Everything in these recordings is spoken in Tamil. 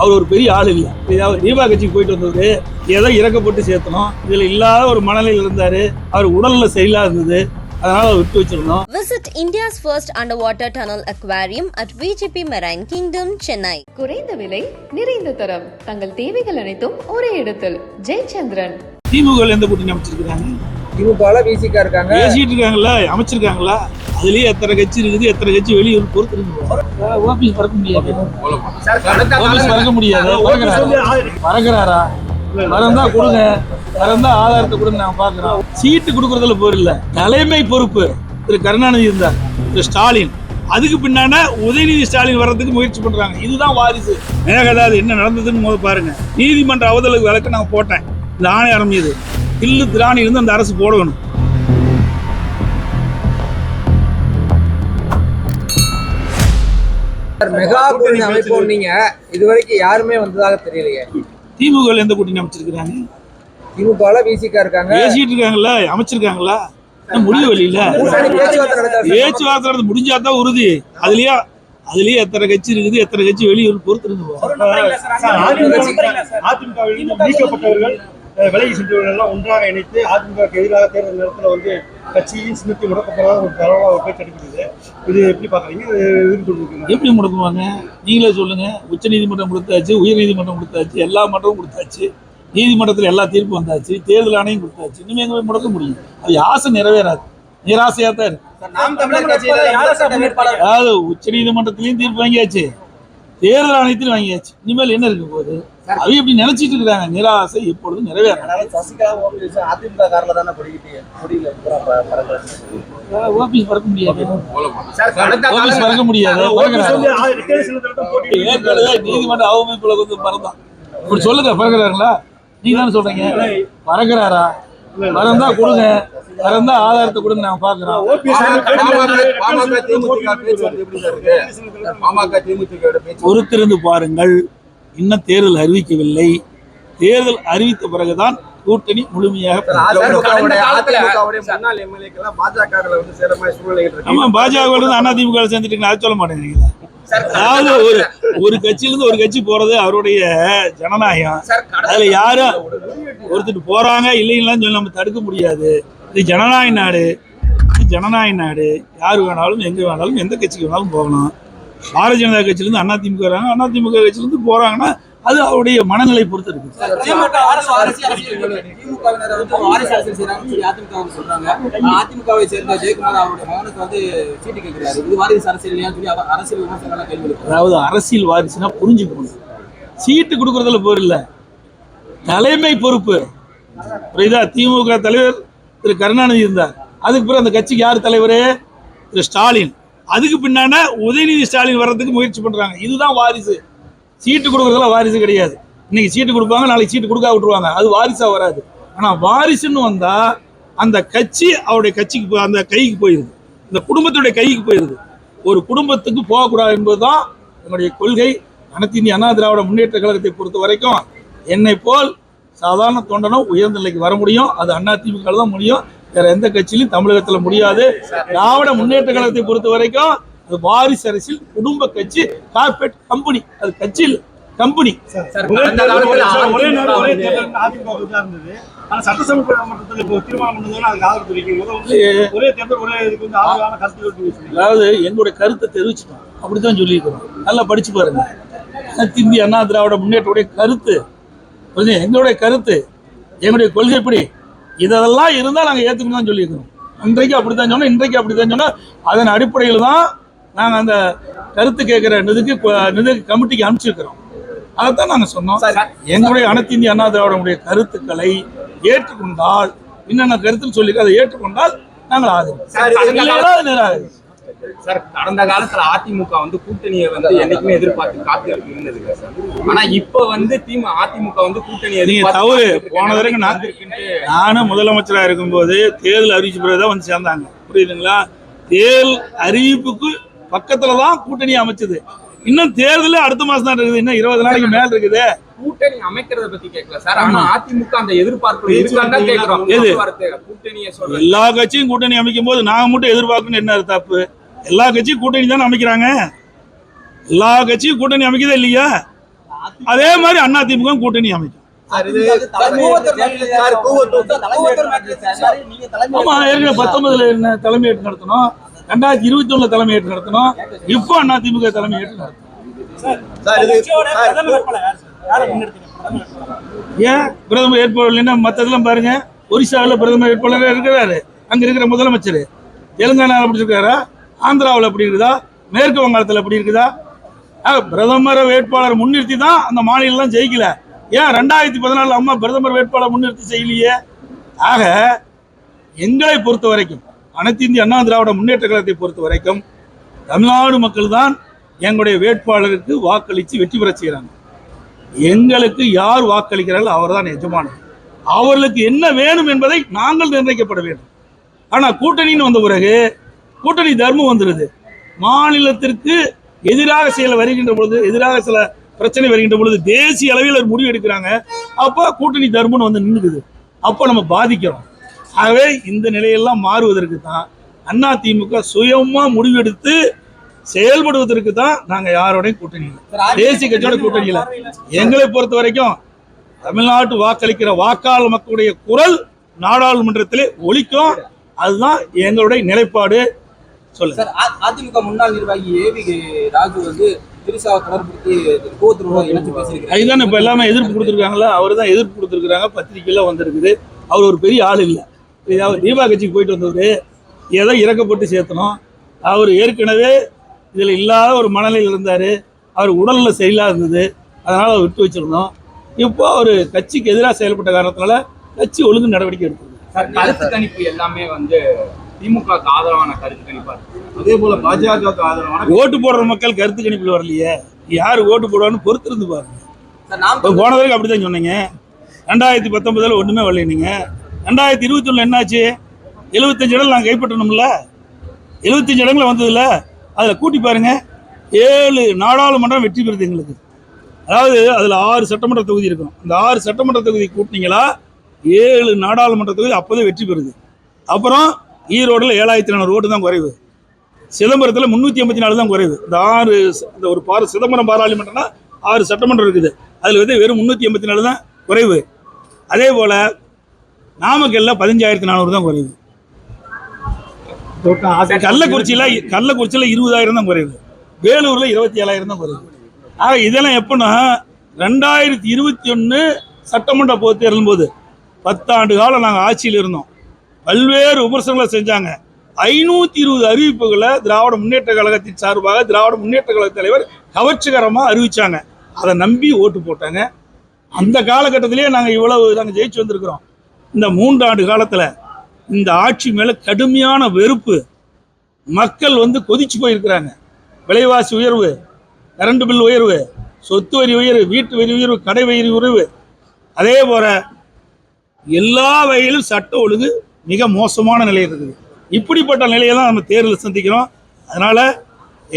அவர் ஒரு பெரிய ஆள் இல்லை தீபா கட்சிக்கு போயிட்டு வந்தது ஏதோ இறக்கப்பட்டு சேர்த்தணும் இதுல இல்லாத ஒரு மனநிலையில் இருந்தாரு அவர் உடல்ல சரியில்லாத இருந்தது அதனால அவர் விட்டு வச்சிருந்தோம். Visit India's first underwater tunnel aquarium at VGP Marine Kingdom, Chennai. குறைந்த விலை நிறைந்த தரம். தங்கள் தேவைகள் அனைத்தும் ஒரே இடத்தில். ஜெயச்சந்திரன். திமுக எந்த கூட்டணி அமைச்சிருக்காங்க விசிகா இருக்காங்க. பேசிட்டு இருக்காங்கல்ல அமைச்சிருக்காங்களா? அதுலயே எத்தனை கட்சி இருக்குது எத்தனை கட்சி வெளியூர் பொறுத்து இருக்கு ஓபிஎஸ் பறக்க முடியாது. ஓபிஎஸ் பறக்க முடியாது. பறக்கிறாரா? பறந்தா கொடுங்க. பறந்தா ஆதாரத்தை கொடுங்க நாங்க பாக்குறோம் சீட்டு கொடுக்கறதுல போர் இல்ல. தலைமை பொறுப்பு. திரு கருணாநிதி இருந்தார். திரு ஸ்டாலின். அதுக்கு பின்னான உதயநிதி ஸ்டாலின் வர்றதுக்கு முயற்சி பண்றாங்க. இதுதான் வாரிசு. மேகதாது என்ன நடந்ததுன்னு முதல்ல பாருங்க. நீதிமன்ற அவதலுக்கு விளக்கு நான் போட்டேன். இந்த ஆணையம் மீது. தில்லு திராணி இருந்து அந்த அரசு போடணும். மெகா கூட்டணி அமைப்போம் நீங்க இது வரைக்கும் யாருமே வந்ததாக தெரியலையே திமுக எந்த கூட்டணி அமைச்சிருக்கிறாங்க திமுகவில் விசிகா இருக்காங்க பேசிட்டு இருக்காங்கல்ல அமைச்சிருக்காங்களா இன்னும் முடியவில்லை இல்ல பேச்சுவார்த்தை நடந்து முடிஞ்சாதான் உறுதி அதுலயே அதுலயே எத்தனை கட்சி இருக்குது எத்தனை கட்சி வெளியூர் பொறுத்து இருக்கு அதிமுகவிலிருந்து நீக்கப்பட்டவர்கள் அஹ், விலகி சென்றவர்கள் எல்லாம் ஒன்றாக இணைத்து அதிமுகவுக்கு எதிராக தேர்தல் நேரத்தில் வந்து கட்சியின் சின்னத்தை முடக்கப்படாத ஒரு பரவலாக ஒரு பேச்சு அடிக்கிறது இது எப்படி பாக்குறீங்க இது எதிர்கொண்டிருக்கீங்க எப்படி முடக்குவாங்க? நீங்களே சொல்லுங்க. உச்ச நீதிமன்றம் கொடுத்தாச்சு உயர் நீதிமன்றம் கொடுத்தாச்சு எல்லா மன்றமும் கொடுத்தாச்சு. நீதிமன்றத்தில் எல்லா தீர்ப்பு வந்தாச்சு தேர்தல் ஆணையம் கொடுத்தாச்சு. இனிமே எங்க போய் முடக்க முடியும் அது ஆசை நிறைவேறாது. நிராசையா தான் இருக்கு. அதாவது உச்ச நீதிமன்றத்திலையும் தீர்ப்பு வாங்கியாச்சு. தேர்தல் ஆணையத்திலும் வாங்கியாச்சு. இனிமேல் என்ன இருக்க போகுது? அவங்க இப்படி நினைச்சிட்டு இருக்கிறாங்க நிராசை எப்பொழுதும் ஓபிஎஸ் முடியல. ஓபிஎஸ் பறக்க முடியாது. ஓபிஎஸ் பறக்க முடியாது. நீதிமன்ற அவமதிப்புல வந்து பறந்தான். இப்படி சொல்லுங்க பறக்கிறாங்களா நீங்க தானே சொல்றீங்க. பறக்கிறாரா? பறந்தா கொடுங்க. பறந்தா ஆதாரத்தை கொடுங்க நாங்க பாக்குறோம் பொறுத்திருந்து பாருங்கள் இன்னும் தேர்தல் அறிவிக்கவில்லை. தேர்தல் அறிவித்த பிறகுதான் கூட்டணி முழுமையாக பாஜக அதிமுக சேர்ந்துட்டீங்களா? அது சொல்ல மாட்டேங்கிறீங்களா? அதாவது ஒரு ஒரு கட்சியில இருந்து ஒரு கட்சி போறது அவருடைய ஜனநாயகம். அதுல யாரும் ஒருத்தர் போறாங்க இல்லைங்களான்னு சொல்லி நம்ம தடுக்க முடியாது. இது ஜனநாயக நாடு. இது ஜனநாயக நாடு. யார் வேணாலும் எங்க வேணாலும் எந்த கட்சிக்கு வேணாலும் போகலாம். பாரதிய ஜனதா கட்சியிலிருந்து அதிமுக வராங்க. அதிமுக கட்சியிலிருந்து போறாங்கன்னா அது அவருடைய மனநிலை பொறுத்து இருக்கு திமுக. அதாவது அரசியல் வாரிசுனா புரிஞ்சுக்கணும் சீட்டு கொடுக்கறதுல போர் இல்ல. தலைமை பொறுப்பு. புரியுதா? திமுக தலைவர் திரு கருணாநிதி இருந்தார். அதுக்கு பிறகு அந்த கட்சிக்கு யார் தலைவர்? திரு ஸ்டாலின். அதுக்கு பின்னான உதயநிதி ஸ்டாலின் வர்றதுக்கு முயற்சி பண்ணுறாங்க இதுதான் வாரிசு. சீட்டு கொடுக்குறதுலாம் வாரிசு கிடையாது. இன்னைக்கு சீட்டு கொடுப்பாங்க நாளைக்கு சீட்டு கொடுக்க விட்டுருவாங்க. அது வாரிசாக வராது. ஆனால் வாரிசுன்னு வந்தால் அந்த கட்சி அவருடைய கட்சிக்கு அந்த கைக்கு போயிருது. இந்த குடும்பத்துடைய கைக்கு போயிருது. ஒரு குடும்பத்துக்கு போகக்கூடாது என்பதுதான் என்னுடைய கொள்கை. அனைத்து இந்திய அண்ணா திராவிட முன்னேற்ற கழகத்தை பொறுத்த வரைக்கும் என்னை போல் சாதாரண தொண்டனும் உயர்ந்த நிலைக்கு வர முடியும். அது அண்ணா திமுக தான் முடியும். வேற எந்த கட்சியிலும் தமிழகத்துல முடியாது. திராவிட முன்னேற்ற கழகத்தை பொறுத்த வரைக்கும் அது வாரிசு அரசியல் குடும்ப கட்சி கார்பரேட் கம்பெனி அது கட்சி இல்ல கம்பெனி அதிமுக அதிமுக அதாவது எங்களுடைய கருத்தை தெரிவிச்சிட்டோம். அப்படித்தான் சொல்லியிருக்கிறோம். நல்லா படிச்சு பாருங்க. இந்திய அண்ணா திராவிட முன்னேற்றடைய கருத்து. புரியுது? எங்களுடைய கருத்து எங்களுடைய கொள்கைப்படி இதெல்லாம் இருந்தால் நாங்கள் ஏற்றுக்கணும் தான் சொல்லியிருக்கிறோம். அன்றைக்கு அப்படித்தான் சொன்னோம் இன்றைக்கு அப்படித்தான் சொன்னோம். அதன் அடிப்படையில் தான் நாங்கள் அந்த கருத்து கேட்குற நிதிக்கு நிதி கமிட்டிக்கு அனுப்பிச்சிருக்கிறோம். அதைத்தான் நாங்கள் சொன்னோம். எங்களுடைய அனைத்து இந்திய அண்ணா திராவிடமுடைய கருத்துக்களை ஏற்றுக்கொண்டால் என்னென்ன கருத்துன்னு சொல்லி அதை ஏற்றுக்கொண்டால் நாங்கள் சார், சார் கடந்த காலத்துல அதிமுக வந்து கூட்டணியை வந்து என்னைக்குமே எதிர்பார்த்து காத்து இருந்ததுங்க சார். ஆனா இப்ப வந்து திமுக அதிமுக வந்து கூட்டணி நீங்க தவறு. போன வந்திருக்குன்ட்டு நானும் முதலமைச்சரா இருக்கும்போது தேர்தல் அறிவிச்ச பிறகு தான் வந்து சேர்ந்தாங்க. புரியுதுங்களா? தேர்தல் அறிவிப்புக்கு பக்கத்துல தான் கூட்டணி அமைச்சது. இன்னும் தேர்தலே அடுத்த மாசம் தான் இருக்குது. இன்னும் இருபது நாளைக்கு மேல இருக்குது. கூட்டணி அமைக்கிறத பத்தி கேட்கல சார். ஆனா அதிமுக அந்த எதிர்பார்ப்பு எல்லா கட்சியும் கூட்டணி அமைக்கும் போது நாங்க மட்டும் எதிர்பார்க்கணும் என்ன தப்பு எல்லா கட்சியும் கூட்டணி தானே அமைக்கிறாங்க? எல்லா கட்சியும் கூட்டணி அமைக்குதா இல்லையா? அதே மாதிரி அண்ணா திமுக கூட்டணி அமைக்கும். ஆமா ஏற்கனவே பத்தொன்பதுல என்ன தலைமையேற்று நடத்தணும்? ரெண்டாயிரத்தி இருபத்தி ஒண்ணுல தலைமையேற்று நடத்தணும். இப்போ அண்ணா திமுக தலைமையேற்று நடத்தணும். ஏன்? பிரதமர் வேட்பாளர் இல்லைன்னா மற்றதெல்லாம் பாருங்க. ஒரிசாவில் பிரதமர் வேட்பாளர் இருக்கிறாரு. அங்க இருக்கிற முதலமைச்சர். தெலுங்கானாவில் அப்படி இருக்காரா ஆந்திராவில் அப்படி இருக்குதா? மேற்கு வங்காளத்தில் அப்படி இருக்குதா? பிரதமர் வேட்பாளர் முன்னிறுத்தி தான் அந்த மாநிலம் ஜெயிக்கல. ஏன் ரெண்டாயிரத்தி பதினாலு அம்மா பிரதமர் வேட்பாளர் முன்னிறுத்தி செய்யலையே? ஆக எங்களை பொறுத்த வரைக்கும் அனைத்து இந்திய அண்ணா திராவிட முன்னேற்ற கழகத்தை பொறுத்த வரைக்கும் தமிழ்நாடு மக்கள் தான் எங்களுடைய வேட்பாளருக்கு வாக்களித்து வெற்றி பெற செய்கிறாங்க எங்களுக்கு யார் வாக்களிக்கிறார்கள் அவர்தான் எஜமானர். அவர்களுக்கு என்ன வேணும் என்பதை நாங்கள் நிர்ணயிக்கப்பட வேண்டும். ஆனால் கூட்டணின்னு வந்த பிறகு கூட்டணி தர்மம் வந்துடுது மாநிலத்திற்கு எதிராக செயல வருகின்ற பொழுது எதிராக சில பிரச்சனை வருகின்ற பொழுது தேசிய அளவில் ஒரு முடிவு எடுக்கிறாங்க. அப்போ கூட்டணி தர்மம்னு வந்து நின்றுக்குது அப்போ நம்ம பாதிக்கிறோம். ஆகவே இந்த நிலையெல்லாம் மாறுவதற்கு தான் அண்ணா திமுக சுயமா முடிவெடுத்து செயல்படுவதற்கு தான் நாங்கள் யாரோடையும் கூட்டணி இல்லை. தேசிய கட்சியோட கூட்டணி இல்லை. எங்களை பொறுத்த வரைக்கும் தமிழ்நாட்டு வாக்களிக்கிற வாக்காளர் மக்களுடைய குரல் நாடாளுமன்றத்திலே ஒழிக்கும் அதுதான் எங்களுடைய நிலைப்பாடு. சொல்லுங்க. சார் அதிமுக முன்னாள் நிர்வாகி ஏவி ராஜு வந்து திரிசாவை தொடர்புறுத்தி கோத்துருவா இணைச்சு பேசியிருக்கிறார். அதுதான் இப்ப எல்லாமே எதிர்ப்பு கொடுத்துருக்காங்களா? அவர் தான் எதிர்ப்பு கொடுத்துருக்காங்க பத்திரிக்கையில வந்திருக்குது. அவர் ஒரு பெரிய ஆள் இல்லை. அவர் தீபா கட்சிக்கு போயிட்டு வந்தவர் ஏதோ இறக்கப்பட்டு சேர்த்தணும். அவர் ஏற்கனவே இதில் இல்லாத ஒரு மனநிலையில் இருந்தார். அவர் உடல்நிலை சரியில்லாத இருந்தது. அதனால் அவர் விட்டு வச்சிருந்தோம். இப்போ அவர் கட்சிக்கு எதிராக செயல்பட்ட காரணத்தினால கட்சி ஒழுங்கு நடவடிக்கை எடுத்தது சார் கருத்து கணிப்பு எல்லாமே வந்து திமுக ஆதரவான கருத்து கணிப்பா. அதே போல பாஜக ஆதரவான ஓட்டு போடுற மக்கள் கருத்து கணிப்பில் வரலையே. யார் ஓட்டு போடுவான்னு பொறுத்திருந்து பாருங்க. போன தடவை அப்படி தான் சொன்னீங்க. ரெண்டாயிரத்தி பத்தொன்பதில் ஒன்றுமே வரல நீங்கள் ரெண்டாயிரத்தி இருபத்தி ஒன்றில் என்னாச்சு? எழுபத்தஞ்சு இடங்கள் நாங்கள் கைப்பற்றணும்ல. எழுபத்தஞ்சு இடங்கள் வந்ததில்ல அதில் கூட்டி பாருங்க. ஏழு நாடாளுமன்றம் வெற்றி பெறுது எங்களுக்கு. அதாவது அதில் ஆறு சட்டமன்ற தொகுதி இருக்கும். அந்த ஆறு சட்டமன்ற தொகுதி கூட்டினீங்களா ஏழு நாடாளுமன்ற தொகுதி அப்போதே வெற்றி பெறுது. அப்புறம் ஈரோடில் ஏழாயிரத்தி நானூறு ஓட்டு தான் குறைவு. சிதம்பரத்தில் முந்நூற்றி ஐம்பத்தி நாலு தான் குறைவு. இந்த ஆறு இந்த ஒரு பாரு சிதம்பரம் பாராளுமன்றம்னா ஆறு சட்டமன்றம் இருக்குது. அதில் வந்து வெறும் முந்நூற்றி எண்பத்தி நாலு தான் குறைவு. அதே போல் நாமக்கல்ல பதினஞ்சாயிரத்தி நானூறு தான் குறைவு. கள்ளக்குறிச்சியில் கள்ளக்குறிச்சியில் இருபதாயிரம் தான் குறைவு. வேலூரில் இருபத்தி ஏழாயிரம் தான் குறைவு. ஆக இதெல்லாம் எப்போன்னா ரெண்டாயிரத்தி இருபத்தி ஒன்று சட்டமன்ற பொதுத் தேர்தலும் போது பத்தாண்டு காலம் நாங்கள் ஆட்சியில் இருந்தோம். பல்வேறு விமர்சனங்களை செஞ்சாங்க. ஐநூற்றி இருபது அறிவிப்புகளை திராவிட முன்னேற்ற கழகத்தின் சார்பாக திராவிட முன்னேற்ற கழக தலைவர் கவர்ச்சிகரமாக அறிவிச்சாங்க. அதை நம்பி ஓட்டு போட்டாங்க. அந்த காலகட்டத்திலேயே நாங்கள் இவ்வளவு நாங்கள் ஜெயிச்சு வந்திருக்கிறோம். இந்த மூன்றாண்டு காலத்தில் இந்த ஆட்சி மேலே கடுமையான வெறுப்பு. மக்கள் வந்து கொதிச்சு போயிருக்கிறாங்க. விலைவாசி உயர்வு கரண்ட் பில் உயர்வு சொத்து வரி உயர்வு வீட்டு வரி உயர்வு கடை வரி உயர்வு. அதே போல் எல்லா வகையிலும் சட்ட ஒழுங்கு மிக மோசமான நிலை இருக்குது. இப்படிப்பட்ட நிலையை தான் நம்ம தேர்தல் சந்திக்கிறோம். அதனால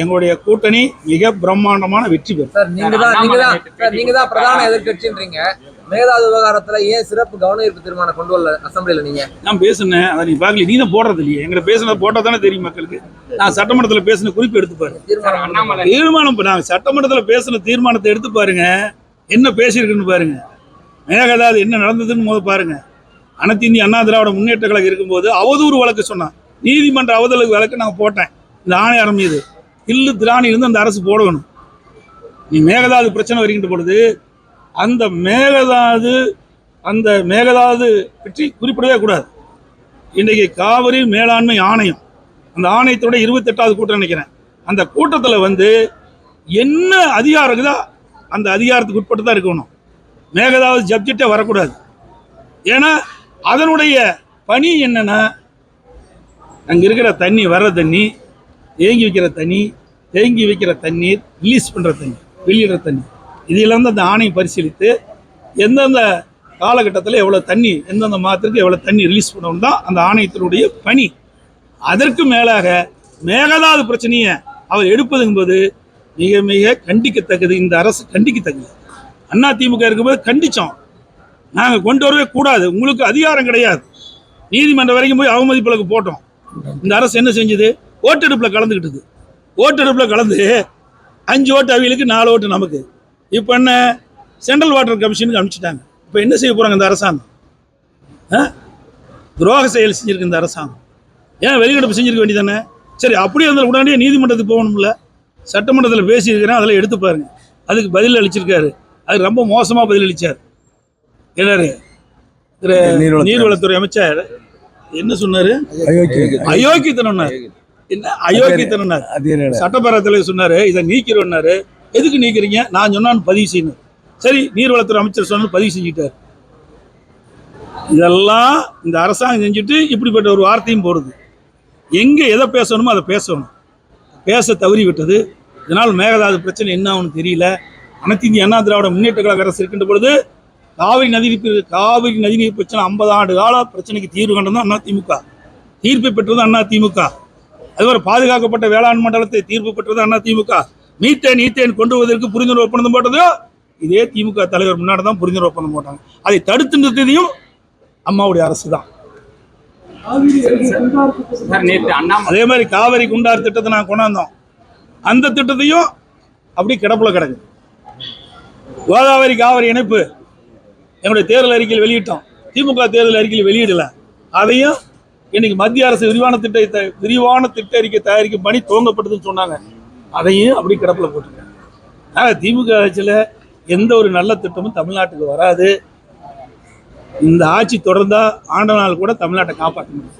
எங்களுடைய கூட்டணி மிக பிரம்மாண்டமான வெற்றி பெறும். சார் நீங்க தான் நீங்க தான் நீங்க தான் பிரதான எதிர்க்கட்சின்றீங்க. மேகதாது விவகாரத்துல ஏன் சிறப்பு கவன ஈர்ப்பு தீர்மானம் கொண்டு வரல அசம்பிளில நீங்க? நான் பேசுனேன். அதை நீ பார்க்கல நீ தான் போடுறது இல்லையே. எங்களை பேசுனது போட்டால் தானே தெரியும் மக்களுக்கு. நான் சட்டமன்றத்தில் பேசின குறிப்பு எடுத்து பாரு. சார் தீர்மானம் நாங்க சட்டமன்றத்தில் பேசின தீர்மானத்தை எடுத்து பாருங்க. என்ன பேசியிருக்குன்னு பாருங்க. மேகதாது என்ன நடந்ததுன்னு போது பாருங்க. அனைத்து இந்திய அண்ணா திராவிட முன்னேற்ற கழகம் இருக்கும்போது அவதூறு வழக்கு சொன்னான். நீதிமன்ற அவதூறு வழக்கு நான் போட்டேன். இந்த ஆணையாரம் மீது. இல்லு திராணி இருந்து அந்த அரசு போடணும். நீ மேகதாது பிரச்சனை வருகின்ற பொழுது அந்த மேகதாது அந்த மேகதாது பற்றி குறிப்பிடவே கூடாது. இன்றைக்கு காவிரி மேலாண்மை ஆணையம் அந்த ஆணையத்தோட இருபத்தெட்டாவது கூட்டம் நினைக்கிறேன். அந்த கூட்டத்தில் வந்து என்ன அதிகாரம் இருக்குதோ அந்த அதிகாரத்துக்கு உட்பட்டு தான் இருக்கணும். மேகதாது சப்ஜெக்டே வரக்கூடாது. ஏன்னா அதனுடைய பணி என்னென்னா அங்கே இருக்கிற தண்ணி வர்ற தண்ணி தேங்கி வைக்கிற தண்ணி தேங்கி வைக்கிற தண்ணீர் ரிலீஸ் பண்ணுற தண்ணி வெளியிடுற தண்ணி. இதிலிருந்து அந்த ஆணையை பரிசீலித்து எந்தெந்த காலகட்டத்தில் எவ்வளோ தண்ணி எந்தெந்த மாதத்திற்கு எவ்வளோ தண்ணி ரிலீஸ் பண்ணணும் தான் அந்த ஆணையத்தினுடைய பணி. அதற்கு மேலாக மேகதாது பிரச்சனையை அவர் எடுப்பதுங்கும்போது மிக மிக கண்டிக்கத்தக்கது. இந்த அரசு கண்டிக்கத்தக்கது. அண்ணா திமுக இருக்கும்போது கண்டித்தோம் நாங்கள் கொண்டு வரவே கூடாது. உங்களுக்கு அதிகாரம் கிடையாது. நீதிமன்றம் வரைக்கும் போய் அவமதிப்புகளுக்கு போட்டோம். இந்த அரசு என்ன செஞ்சது? ஓட்டெடுப்பில் கலந்துக்கிட்டது ஓட்டெடுப்பில் கலந்து அஞ்சு ஓட்டு அவங்களுக்கு நாலு ஓட்டு நமக்கு. இப்போ என்ன? சென்ட்ரல் வாட்டர் கமிஷனுக்கு அனுப்பிச்சிட்டாங்க. இப்போ என்ன செய்ய போகிறாங்க இந்த அரசாங்கம்? ஆ? துரோக செயல் செஞ்சுருக்கு இந்த அரசாங்கம். ஏன் வெளிநடப்பு செஞ்சிருக்க வேண்டியதானே? சரி அப்படியே இருந்தால் உடனடியே நீதிமன்றத்துக்கு போகணும்ல. சட்டமன்றத்தில் பேசியிருக்கிறேன் அதெல்லாம் எடுத்து பாருங்க. அதுக்கு பதில் அளிச்சிருக்காரு. அது ரொம்ப மோசமாக பதில் என்னரு திரு நீர்வளத்துறை அமைச்சர் என்ன சொன்னாரு? அயோக்கியத்தனம்னாரு என்ன? அயோக்கியத்தனம்னாரு. சட்டப்பேரவைத் சொன்னாரு இதை நீக்கிறோம்னாரு. எதுக்கு நீக்கிறீங்க? நான் சொன்னான்னு பதிவு செய்யணும். சரி நீர்வளத்துறை அமைச்சர் சொன்னு பதிவு செஞ்சுட்டார். இதெல்லாம் இந்த அரசாங்கம் செஞ்சுட்டு இப்படிப்பட்ட ஒரு வார்த்தையும் போடுது. எங்கே எதை பேசணுமோ அதை பேசணும். பேச தவறி விட்டது இதனால் மேகதாது பிரச்சனை என்ன ஆகும்னு தெரியல. அனைத்து இந்திய அண்ணா திராவிட முன்னேற்ற கழக அரசு இருக்கின்ற பொழுது காவிரி நதிநீர் பிரி- காவிரி நதிநீர் பிரச்சனை ஐம்பது ஆண்டு கால பிரச்சனைக்கு தீர்வு கண்டது அண்ணா திமுக. தீர்ப்பை பெற்றது அண்ணா திமுக. அதுவரை பாதுகாக்கப்பட்ட வேளாண் மண்டலத்தை தீர்ப்பு பெற்றது அண்ணா திமுக. மீத்தேன் ஈத்தேன் கொண்டு வருவதற்கு புரிந்துணர்வு ஒப்பந்தம் போட்டதோ இதே திமுக தலைவர் முன்னாடி தான் புரிந்துணர்வு ஒப்பந்தம் போட்டாங்க. அதை தடுத்து நிறுத்தியதையும் அம்மாவுடைய அரசு தான் அதே மாதிரி காவிரி குண்டார் திட்டத்தை நான் கொண்டாந்தோம். அந்த திட்டத்தையும் அப்படி கிடப்புல கிடக்கு. கோதாவரி காவிரி இணைப்பு என்னுடைய தேர்தல் அறிக்கையில் வெளியிட்டோம். திமுக தேர்தல் அறிக்கையில் வெளியிடல. அதையும் இன்னைக்கு மத்திய அரசு விரிவான திட்ட விரிவான திட்ட அறிக்கை தயாரிக்கும் பணி துவங்கப்பட்டதுன்னு சொன்னாங்க. அதையும் அப்படி கிடப்புல போட்டிருக்காங்க ஆனால் திமுக ஆட்சியில் எந்த ஒரு நல்ல திட்டமும் தமிழ்நாட்டுக்கு வராது. இந்த ஆட்சி தொடர்ந்தா ஆண்ட நாள் கூட தமிழ்நாட்டை காப்பாற்ற முடியும்.